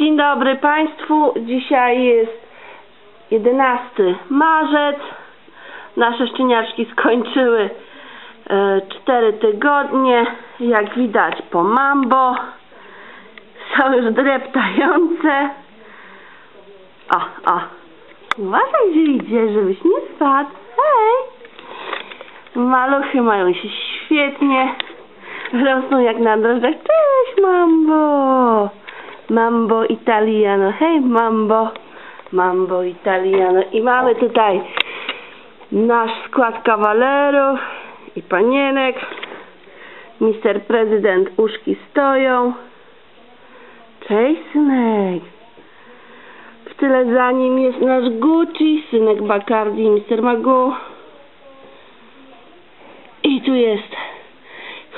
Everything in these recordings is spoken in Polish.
Dzień dobry Państwu. Dzisiaj jest 11 marzec. Nasze szczeniaczki skończyły 4 tygodnie. Jak widać po mambo. Są już dreptające. O, o. Uważaj, gdzie idzie, żebyś nie spadł. Hej! Maluchy mają się świetnie. Rosną jak na drożdżach. Cześć, mambo! Mambo Italiano. Hej, mambo! Mambo Italiano. I mamy tutaj nasz skład kawalerów i panienek. Mister Prezydent uszki stoją. Cześć, synek. W tyle za nim jest nasz Gucci, synek Bacardi Mister Magu. I tu jest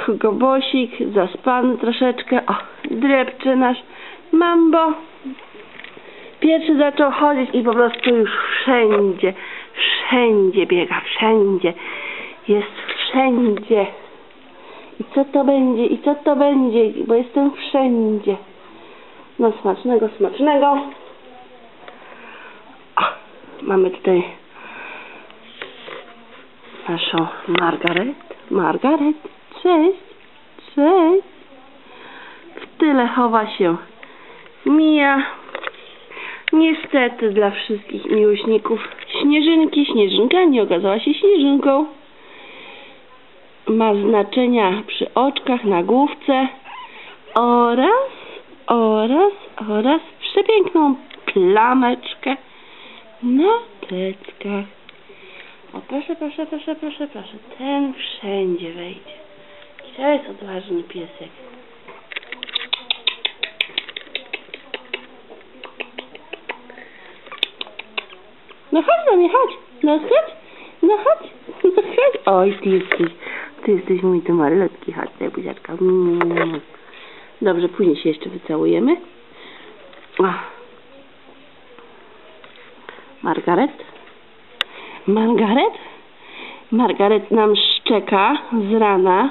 Hugo Bosik, zaspany troszeczkę. O, drepcze nasz Mambo. Pierwszy zaczął chodzić i po prostu już wszędzie, wszędzie biega, wszędzie. Jest wszędzie. I co to będzie? I co to będzie? Bo jestem wszędzie. No smacznego, smacznego. O, mamy tutaj naszą Margaret. Margaret, cześć, cześć. W tyle chowa się Mija. Niestety dla wszystkich miłośników Śnieżynki, Śnieżynka nie okazała się Śnieżynką. Ma znaczenia przy oczkach, na główce oraz, oraz, oraz przepiękną plameczkę na pleckach. O proszę, proszę, proszę, proszę, proszę. Ten wszędzie wejdzie. To jest odważny piesek. No chodź do mnie, chodź. No chodź. No chodź. No chodź. Oj, ty jesteś, ty jesteś mój ty malutki. Chodź tutaj, buziaczka. Mm. Dobrze, później się jeszcze wycałujemy. Margaret? Margaret? Margaret nam szczeka z rana.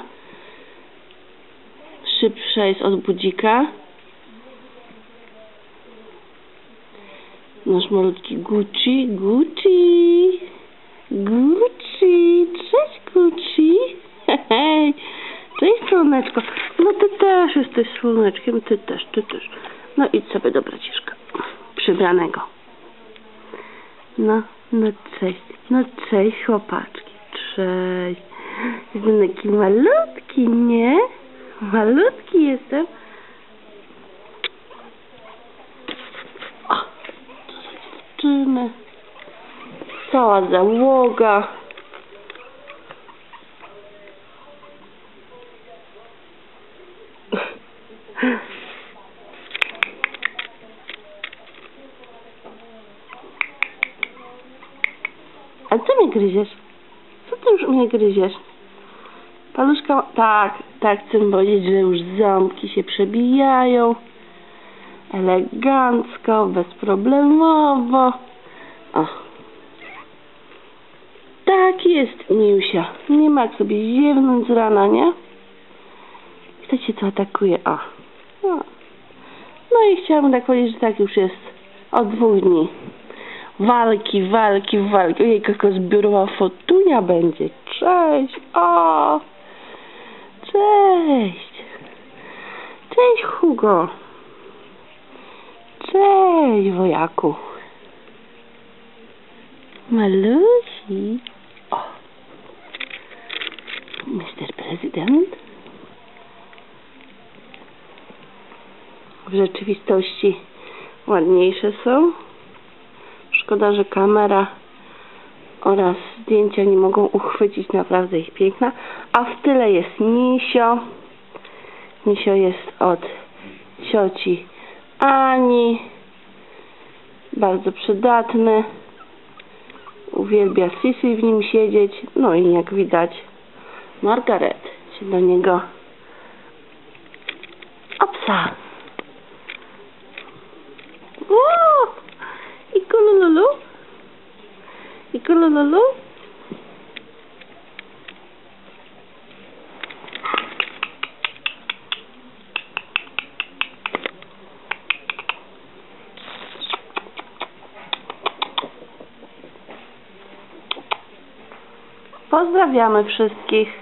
Szybsza jest od budzika. Nasz malutki Gucci, Gucci, Gucci, cześć Gucci, hej, cześć słoneczko, no ty też jesteś słoneczkiem, ty też, ty też, no idź sobie do braciszka, przybranego, no, no cześć, no cześć chłopaczki, cześć, jestem taki malutki, nie, malutki jestem, dziewczyny. Cała załoga. A co mnie gryziesz? Co ty już mnie gryziesz? Paluszka, tak, tak chcę powiedzieć, że już ząbki się przebijają elegancko, bezproblemowo. O. Tak jest, Miusia. Nie ma jak sobie ziewnąć z rana, nie? Kto cię tu atakuje? O. No i chciałabym tak powiedzieć, że tak już jest od dwóch dni. Walki, walki, walki. Ojej, jaka zbiorowa fotunia będzie. Cześć. O. Cześć. Cześć, Hugo. Cześć, wojaku. Malusi. O. Mister Prezydent. W rzeczywistości ładniejsze są. Szkoda, że kamera oraz zdjęcia nie mogą uchwycić naprawdę ich piękna. A w tyle jest Nisio. Nisio jest od cioci ani bardzo przydatny uwielbia Sisi w nim siedzieć. No i jak widać Margaret się do niego obsa. O! i kulululu i kulululu Pozdrawiamy wszystkich.